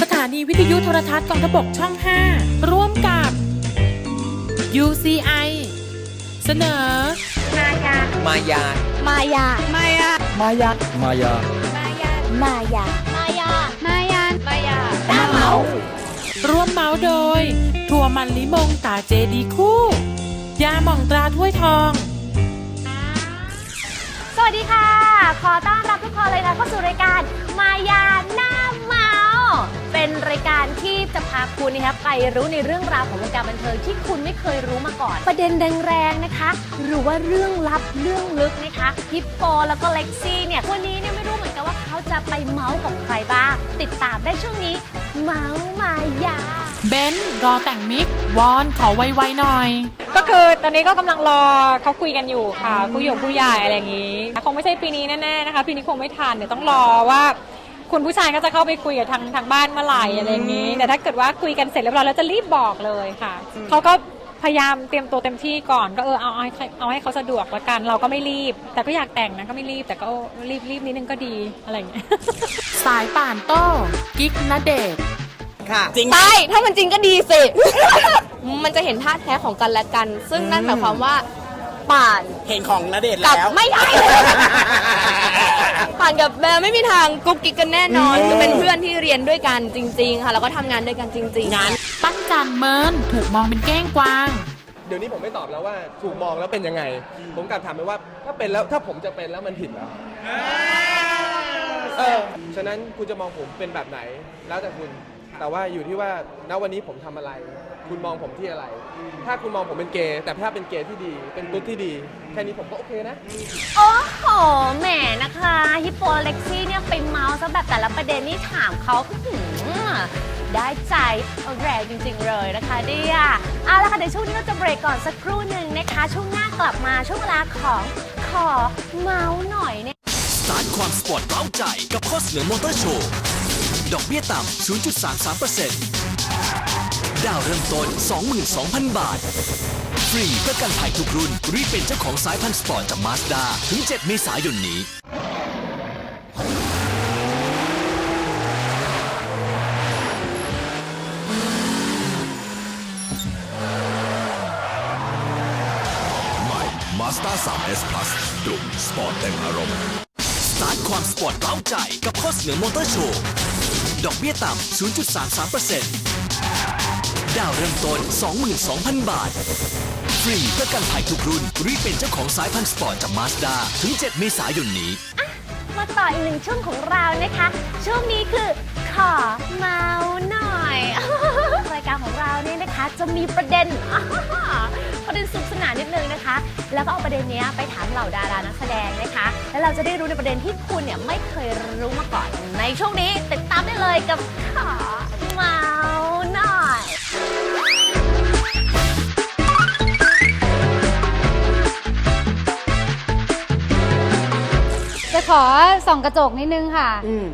สถานีวิทยุโทรทัศน์กองทพบกช่อง 5 ร่วมกับ UCI เสนอ มายา มายา มายา มายา มายา มายา มายา มายา มายา มายามายาหน้าเมาร่วมเมาส์โดย ทัวมันลิมงตาเจดีคู่ ยาหม่องตราถ้วยทอง สวัสดีค่ะ ขอต้อนรับทุกคนเลยนะเข้าสู่ คุณนะครับไปรู้ในเรื่องราวของวงการบันเทิงที่คุณไม่เคยรู้มาก่อน ประเด็นแรงๆนะคะ หรือว่าเรื่องลับเรื่องลึกนะคะฮิปโปแล้วก็เล็กซี่เนี่ยวันนี้เนี่ยไม่รู้เหมือนกันว่าเขาจะไปเมาส์กับใครบ้าง ติดตามได้ช่วงนี้ เมาส์มายาเบนซ์รอแต่งมิกวอนขอไวๆหน่อย ก็คือตอนนี้ก็กำลังรอเขาคุยกันอยู่ค่ะผู้หยกผู้ใหญ่อะไรอย่างนี้ คงไม่ใช่ปีนี้แน่ๆนะคะปีนี้คงไม่ทันเดี๋ยวต้องรอว่า คุณผู้ชายก็จะเข้าไปคุยกับทางทางบ้านเมื่อไหร่อะไรอย่างนี้ แต่ถ้าเกิดว่าคุยกันเสร็จเรียบร้อยแล้วจะรีบบอกเลยค่ะเขาก็พยายามเตรียมตัวเต็มที่ก่อนก็เออเอาเอาให้เอาให้เขาสะดวกละกันเราก็ไม่รีบ แต่ก็อยากแต่งนะก็ไม่รีบแต่ก็รีบรีบนิดนึงก็ดีอะไรอย่างเงี้ยสายป่านโต้กิ๊กณเดชน์ค่ะจริง ใช่ถ้ามันจริงก็ดีสิ มันจะเห็นท่าแท้ของกันและกัน ซึ่งนั่นหมายความว่า ป่านเห็นของณเดชน์กับแล้ว ไม่ได้ป่านกับแบลไม่มีทางกุ๊กกิ๊กกันแน่นอนคือเป็นเพื่อนที่เรียนด้วยกันจริง ๆ ค่ะ แล้วก็ทำงานด้วยกันจริงๆ งาน ปั้นจันเมินถูกมองเป็นแก้งกวาง เดี๋ยวนี้ผมไม่ตอบแล้วว่าถูกมองแล้วเป็นยังไง ผมกลับถามไปว่าถ้าเป็นแล้วถ้าผมจะเป็นแล้วมันผิดเหรอเออฉะนั้นคุณจะมองผมเป็นแบบไหน แล้วแต่คุณ แต่ว่าอยู่ที่ว่าณวันนี้ผมทำอะไร คุณมองผมที่อะไร ถ้าคุณมองผมเป็นเกย์แต่ถ้าเป็นเกย์ที่ดี เป็นตุ๊ดที่ดี แค่นี้ผมก็โอเคนะ โอ้โห แหมนะคะ ฮิปโปเล็กซี่เนี่ยไปเมาส์ซะแบบแต่ละประเด็นนี่ถามเขาอื้อหือได้ใจเอาแรงจริงๆเลยนะคะเดียเอาละค่ะเดี๋ยวช่วงนี้เราจะเบรกก่อนสักครู่หนึ่งนะคะ ช่วงหน้ากลับมาช่วงเวลาของขอเมาส์หน่อยเนี่ย สตาร์ทความสปอร์ตเร้าใจกับข้อเสนอมอเตอร์โชว์ ดอกเบี้ยต่ำ 0.33%ดาวเริ่มต้น 22,000 บาท ฟรีประกันภัยทุกรุ่น รีบเป็นเจ้าของสายพันธุ์สปอร์ตจากมาสด้าถึง 7 เมษายนนี้ใหม่ Mazda 3S Plus กลุ่มสปอร์ตเต็มอารมณ์ สตาร์ทความสปอร์ตเร้าใจกับข้อเสนอมอเตอร์โชว์ ดอกเบี้ยต่ำ 0.33%ดาวเริ่มต้น 22,000 บาท ฟรีประกันภัยทุกรุ่น รีบเป็นเจ้าของสายพันธุ์สปอร์ตจากมาสด้าถึง 7 เมษายนนี้ มาต่ออีกหนึ่งช่วงของเรานะคะ ช่วงนี้คือขอเมาหน่อย รายการของเราเนี่ยนะคะจะมีประเด็น ประเด็นสนุกสนานนิดนึงนะคะ แล้วก็เอาประเด็นเนี้ยไปถามเหล่าดารานักแสดงนะคะ แล้วเราจะได้รู้ในประเด็นที่คุณเนี่ยไม่เคยรู้มาก่อน ในช่วงนี้ติดตามได้เลยกับขอเมาหน่อย จะขอส่องกระจกนิดนึงค่ะ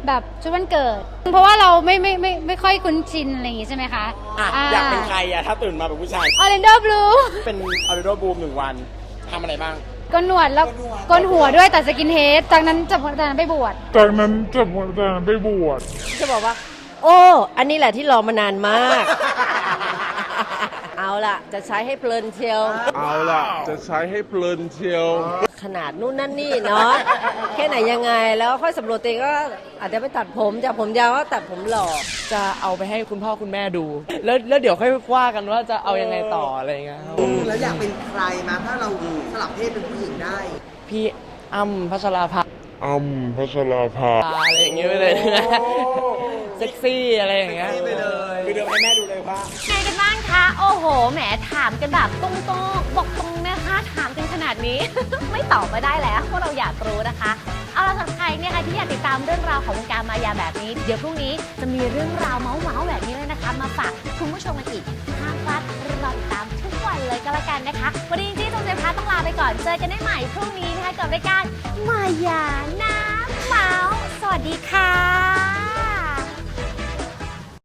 แบบชุดวันเกิด เพราะว่าเราไม่ไม่ไม่ไม่ค่อยคุ้นชินอะไรอย่างงี้ใช่ไหมคะอะอยากเป็นใครอะถ้าตื่นมาเป็นผู้ชาย ออเรนโดบลู เป็นออริโดบูมหนึ่งวัน ทำอะไรบ้างกนหนวดแล้วกนหัวด้วยตัดสกินเฮดจากนั้นจะจากนั้นไปบวช จากนั้นจะหมดแต่ไปบวช จะบอกว่า โอ้ อันนี้แหละที่รอมานานมากเอา ล่ะ จะใช้ให้เพลินเชียว เอาล่ะ จะใช้ให้เพลินเชียว ขนาดนู่นนั่นนี่เนาะแค่ไหนยังไงแล้วค่อยสำรวจตัวเองก็อาจจะไปตัดผมจากผมยาวก็ตัดผมหล่อจะเอาไปให้คุณพ่อคุณแม่ดู แล้วแล้วเดี๋ยวค่อยว่ากันว่าจะเอายังไงต่ออะไรเงี้ยครับแล้วอยากเป็นใครมาถ้าเราสลับเพศเป็นผู้หญิงได้ พี่อ้ำพัชราภาอ้ำพัชราภาอะไรอย่างเงี้ยไปเลย เซ็กซี่อะไรอย่างเงี้ยคือเดี๋ยวให้แม่ดูเลยว่า โอ้โห แหมถามกันแบบตรงๆ บอกตรงนะคะ ถามกันขนาดนี้ ไม่ตอบมาได้แล้วเพราะเราอยากรู้นะคะ เอาละสำหรับใครเนี่ยค่ะที่อยากติดตามเรื่องราวของวงการมายาแบบนี้ เดี๋ยวพรุ่งนี้จะมีเรื่องราวเมาส์ๆแบบนี้เลยนะคะ มาฝากคุณผู้ชมกันอีกห้ามพลาดรอติดตามทุกวันเลยก็แล้วกันนะคะ วันนี้จริงๆตรงเจพาต้องลาไปก่อน เจอกันได้ใหม่พรุ่งนี้นะคะกับรายการมายาน้ำเมาส์สวัสดีค่ะ